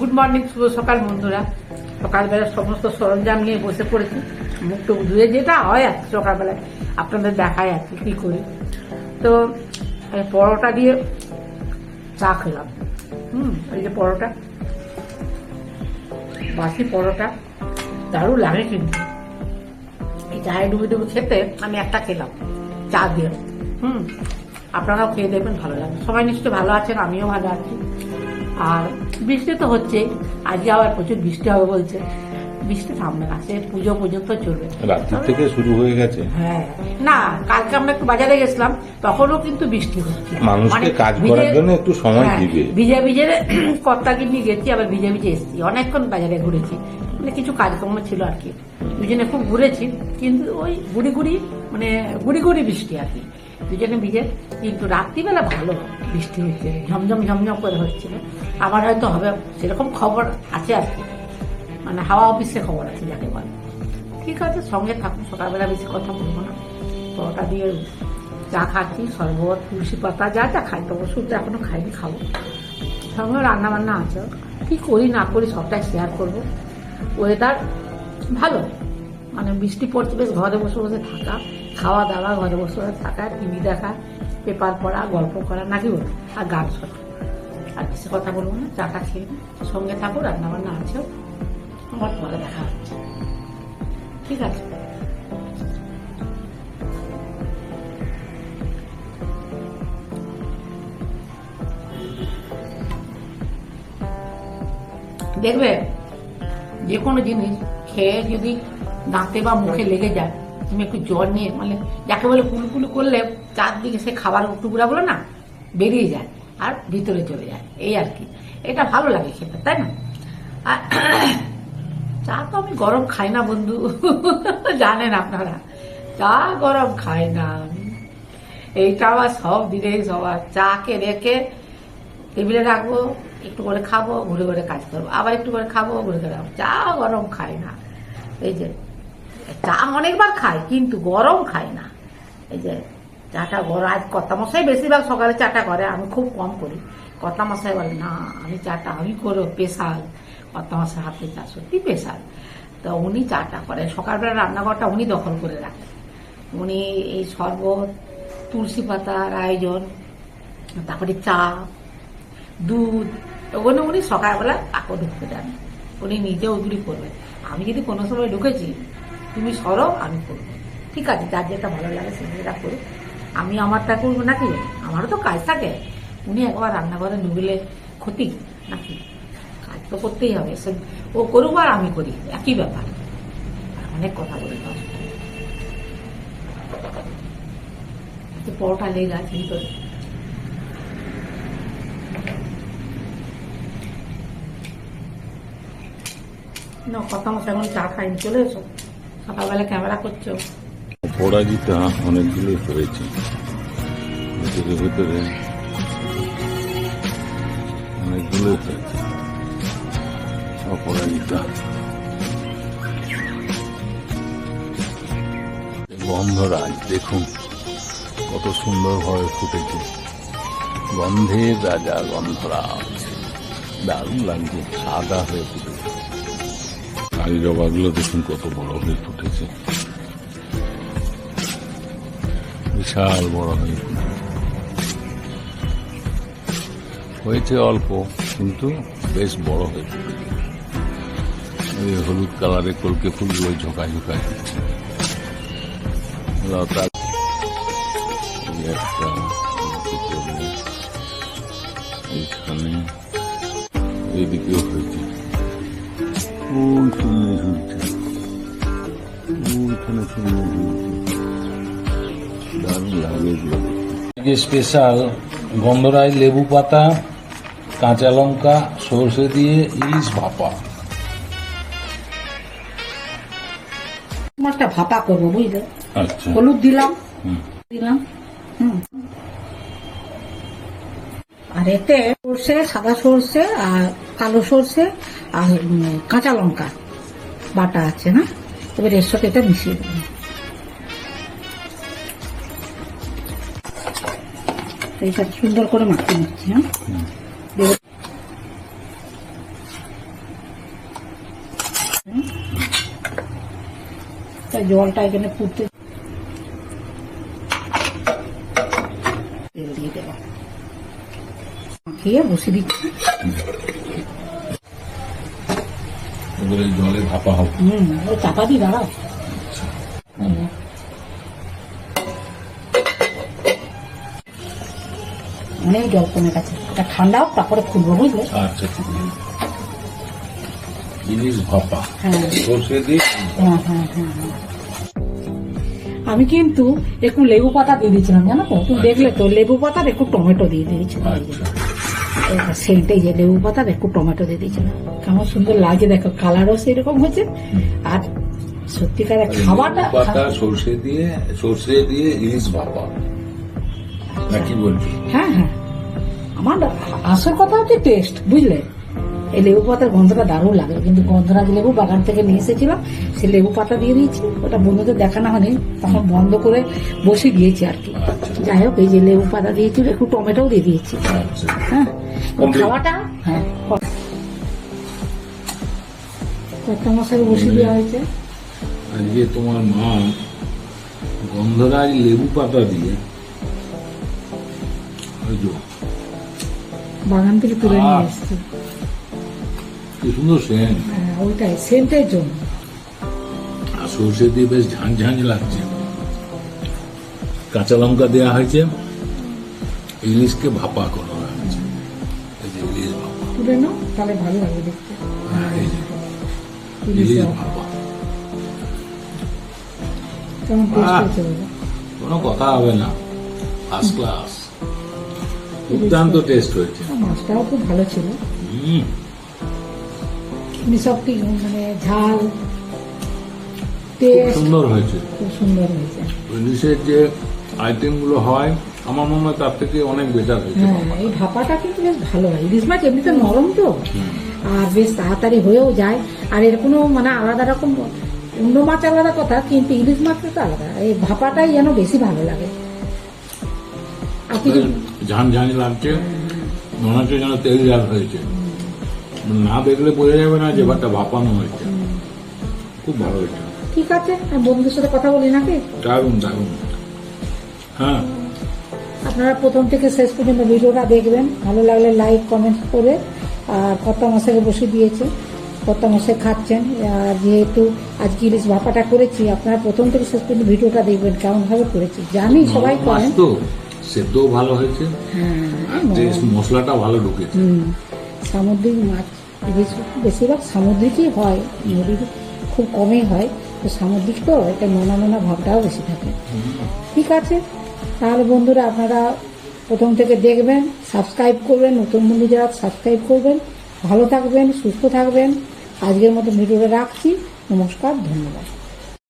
Good morning শুভ সকাল বন্ধুরা। সকালবেলা সমস্ত সরঞ্জাম নিয়ে বসে পড়েছি। মুখ টুক ধুয়ে যেটা হয় আর সকালবেলায়। আপনাদের দেখায় আর কি করি। তো পরোটা দিয়ে চা খেলাম। হুম, এই যে পরোটা। বাসি পরোটা। দারুণ লাগে কিন্তু। এই চায়ে ডুবে ডুবে খেতে আমি একটা খেলাম, চা দিয়ে। হুম, আপনারাও খেয়ে দেখবেন, ভালো লাগবে সবাই নিশ্চয়ই ভালো আছেন, আমিও ভালো আছি। আর বৃষ্টি তো হচ্ছে আজকে আবার প্রচুর বৃষ্টি হবে বলছে। বৃষ্টি থামবে না সে পুজো পর্যন্ত চলবে। রাত্রি থেকে শুরু হয়ে গেছে। হ্যাঁ না কালকে আমরা একটু বাজারে গেছিলাম তখনও কিন্তু বৃষ্টি হচ্ছে। মানুষকে মানে কাজ করার জন্য একটু সময় হ্যাঁ, দিবে। ভিজে ভিজে কর্তাকে নিয়ে গেছি আবার ভিজে ভিজে এসেছি। অনেকক্ষণ বাজারে ঘুরেছি। মানে কিছু কাজকর্ম ছিল আর কি। দুজনে খুব ঘুরেছি কিন্তু ওই গুড়ি গুড়ি মানে গুড়ি গুড়ি বৃষ্টি আর কি। দুজনে ভিজে কিন্তু রাত্রিবেলা ভালো, বৃষ্টি হচ্ছে, ঝমঝম ঝমঝম করে হচ্ছিল। আবার হয়তো হবে, সেরকম খবর আছে আর কি। মানে হাওয়া অফিসে খবর আছে, যাকে বলে। ঠিক আছে, সঙ্গে থাকুন, সকালবেলা বেশি কথা বলব না। পরোটা দিয়ে চা খাচ্ছি, শরবত, তুলসী পাতা, যা যা খাই, তো ওষুধ এখনও খাইনি, খাব। সঙ্গে রান্না বান্না আছে। কি করি, না করি, সবটাই শেয়ার করব। ওয়েদার ভালো। মানে বৃষ্টি পড়ছে, বেশ ঘরে বসে বসে থাকা। খাওয়া দাওয়া ঘরে বসে থাকা, টিভি দেখা, পেপার পড়া, গল্প করা, নাকি বলো আর গান শোনা। আর কিছু কথা বলব না চাটা খেয়ে সঙ্গে থাকো রান্না বান্না আছে আমার পরে দেখা হচ্ছে। ঠিক আছে। দেখবে, যে কোনো জিনিস খেয়ে যদি দাঁতে বা মুখে লেগে যায় তুমি একটু জল নিয়ে মানে যাকে বলে কুলকুলু করলে চারদিকে সে খাবার টুকরাগুলো না, বেরিয়ে যায় আর ভিতরে চলে যায়। এই আর কি। এটা ভালো লাগে খেতে, তাই না? আর চা তো আমি গরম খাই না বন্ধু, জানেন আপনারা। চা গরম খাই না এইটা আবার সব দিনে সবার। চাকে রেখে টেবিলে রাখব, একটু করে খাব, ঘুরে ঘুরে কাজ করব। আবার একটু করে খাব, ঘুরে ঘুরে চা গরম খাই না। এই যে চা অনেকবার খাই, কিন্তু গরম খাই না। এই যে চাটা গরম, আজ কর্তা মশাই বেশিরভাগ সকালে চাটা করে, আমি খুব কম করি। কর্তা মশাই বলে, না, আমি চাটা, আমি করো স্পেশাল। কর্তা মশাই হাতে চা, সত্যি স্পেশাল। তো উনি চাটা করে। সকালবেলা রান্নাঘরটা উনি দখল করে রাখেন উনি এই শরবত, তুলসী পাতার আয়োজন, তারপরে চা, দুধ ওগুলো উনি সকালবেলা কাকো ঢুকতে দেন। উনি নিজে ওইগুলি করবেন। আমি যদি কোনো সময় ঢুকেছি তুমি সরো, আমি করব। ঠিক আছে, যার যেটা ভালো লাগে সেটা করি আমি আমারটা করব নাকি? আমারও তো কাজ থাকে। উনি একবার রান্নাঘরে ঢুকলে ক্ষতি নাকি? কাজ তো করতেই হবে। সে ও করুক আর আমি করি। একই ব্যাপার। অনেক কথা বলি পরোটা লেগে আছে ভিতরে না কথা মতো এখন চা খাইনি, চলে এসো। সকালবেলা ক্যামেরা করছ? পরাজিতা অনেকগুলোই হয়েছে ভিতরে ভিতরে অনেকগুলোই হয়েছে অপরাজিতা গন্ধরাজ দেখুন কত সুন্দরভাবে ফুটেছে। গন্ধের রাজা গন্ধরাজ। দারুণ লাগছে, সাদা হয়ে ফুটেছে। কালী জবাগুলো দেখুন কত বড় হয়ে ফুটেছে বিশাল বড় হয়ে হয়েছে অল্প কিন্তু বেশ বড় হয়ে ফুটেছে হলুদ কালারের কলকে ফুলগুলো একটা এইখানে এইদিকেও হয়েছে ওই ঝুলছে ওইখানে ঝুলছে দারুণ লাগে যে স্পেশাল গন্ধরাই লেবু পাতা কাঁচা লঙ্কা সর্ষে দিয়ে ইলিশ ভাপা। ভাপা করব বুঝলে? আচ্ছা। হলুদ দিলাম। হুম। দিলাম। আর এতে সর্ষে সাদা সর্ষে আর কালো আর কাঁচা লঙ্কা বাটা আছে, না? এবার এর সাথে এটা মিশিয়ে দেব। এইটা সুন্দর করে মাখিয়ে নিচ্ছি হ্যাঁ? জলটা এখানে পুড়তে তেল দিয়ে দেওয়া মাখিয়ে বসে দিচ্ছি। এবারে জলে ভাপা হবে। চাপা দাঁড়াও। অনেক জল কমে গেছে। এটা ঠান্ডা হোক তারপরে খুলবো বুঝলে? আচ্ছা ঠিক আছে। ইলিশ ভাপা। হ্যাঁ। সর্ষে দিয়ে হ্যাঁ হ্যাঁ। আমি কিন্তু একটু লেবু পাতা দিয়ে দিয়েছিলাম জানো তো? তুমি দেখলে তো লেবু পাতার একটু টমেটো দিয়ে দিয়েছিলাম। আচ্ছা। সেন্টেই যে লেবু পাতা একটু টমেটো দিয়ে দিয়েছিলাম কেমন সুন্দর লাগে দেখো কালারও সেরকম হয়েছে। আর সত্যিকারের খাবারটা পাতা সর্ষে দিয়ে সর্ষে দিয়ে ইলিশ ভাপা। নাকি বলবি? হ্যাঁ হ্যাঁ। আমার আসল কথা হচ্ছে টেস্ট বুঝলে? এই লেবু পাতার গন্ধটা দারুণ লাগে কিন্তু গন্ধরাজ লেবু বাগান থেকে নিয়ে এসেছিলাম সে লেবু পাতা দিয়ে দিয়েছি ওটা বন্ধুদের দেখানো হয়নি তখন বন্ধ করে বসে দিয়েছি আর কি। আচ্ছা। যাই হোক এই যে লেবু পাতা দিয়েছি একটু টমেটোও দিয়ে দিয়েছি। আচ্ছা। হ্যাঁ? খাওয়াটা? হ্যাঁ। কর্তা মশাই বসে দেওয়া হয়েছে। আজকে তোমার মা গন্ধরাজ লেবু পাতা দিয়ে বাগান থেকে তুলে নিয়ে। এসেছি। কি সুন্দর সেন হ্যাঁ ওইটাই সেন্টের জন্য। আর সর্ষে দিয়ে বেশ ঝাঁঝ ঝাঁঝ লাগছে। কাঁচা লঙ্কা দেওয়া হয়েছে। ইলিশকে ভাপা করা হয়েছে। এই যে ইলিশ ভাপা। তুলে নাও তাহলে ভালো লাগবে দেখতে। হ্যাঁ, ইলিশ ভাপা। কোনো কথা হবে না। ফার্স্ট ক্লাস দুর্দান্ত টেস্ট হয়েছে। আর মাছটাও খুব ভালো ছিল। হুম। মিশকটি মানে ঝাল খুব সুন্দর হয়েছে। খুব সুন্দর হয়েছে। ইলিশের যে আইটেমগুলো হয় আমার মনে হয় তার থেকে অনেক বেটার হয়েছে হ্যাঁ এই ভাপাটা কিন্তু বেশ ভালো হয়। ইলিশ মাছ এমনিতে নরম তো। আর বেশ তাড়াতাড়ি হয়েও যায়। আর এর কোনো মানে আলাদা রকম অন্য মাছ আলাদা কথা কিন্তু ইলিশ মাছটা তো আলাদা। এই ভাপাটাই যেন বেশি ভালো লাগে। আর কিছু ঝান ঝান লাগছে। মনে হচ্ছে যেন তেল ঝাল হয়েছে। না দেখলে বোঝা যাবে না যে ভাতটা ভাপানো হয়েছে। খুব ভালো হয়েছে। ঠিক আছে আমি বন্ধুদের সাথে কথা বলি নাকি? দারুণ দারুণ। হ্যাঁ। আপনারা প্রথম থেকে শেষ পর্যন্ত ভিডিওটা দেখবেন। ভালো লাগলে লাইক কমেন্ট করে আর কর্তা মশাইকে বসে দিয়েছে। কর্তা মশাই খাচ্ছেন। আর যেহেতু আজকে ইলিশ ভাপাটা করেছি আপনারা প্রথম থেকে শেষ পর্যন্ত ভিডিওটা দেখবেন কেমন ভাবে করেছি। জানি সবাই করেন। তো সেদ্ধও ভালো হয়েছে। হ্যাঁ মশলাটা ভালো ঢুকেছে। সামুদ্রিক মাছ। বেশিরভাগ সামুদ্রিকই হয় নদীর খুব কমই হয়। তো সামুদ্রিক তো একটা নোনা নোনা ভাবটাও বেশি থাকে। ঠিক আছে, তাহলে বন্ধুরা আপনারা প্রথম থেকে দেখবেন, সাবস্ক্রাইব করবেন, নতুন বন্ধু যারা সাবস্ক্রাইব করবেন, ভালো থাকবেন, সুস্থ থাকবেন। আজকের মতো ভিডিওটা রাখছি। নমস্কার, ধন্যবাদ।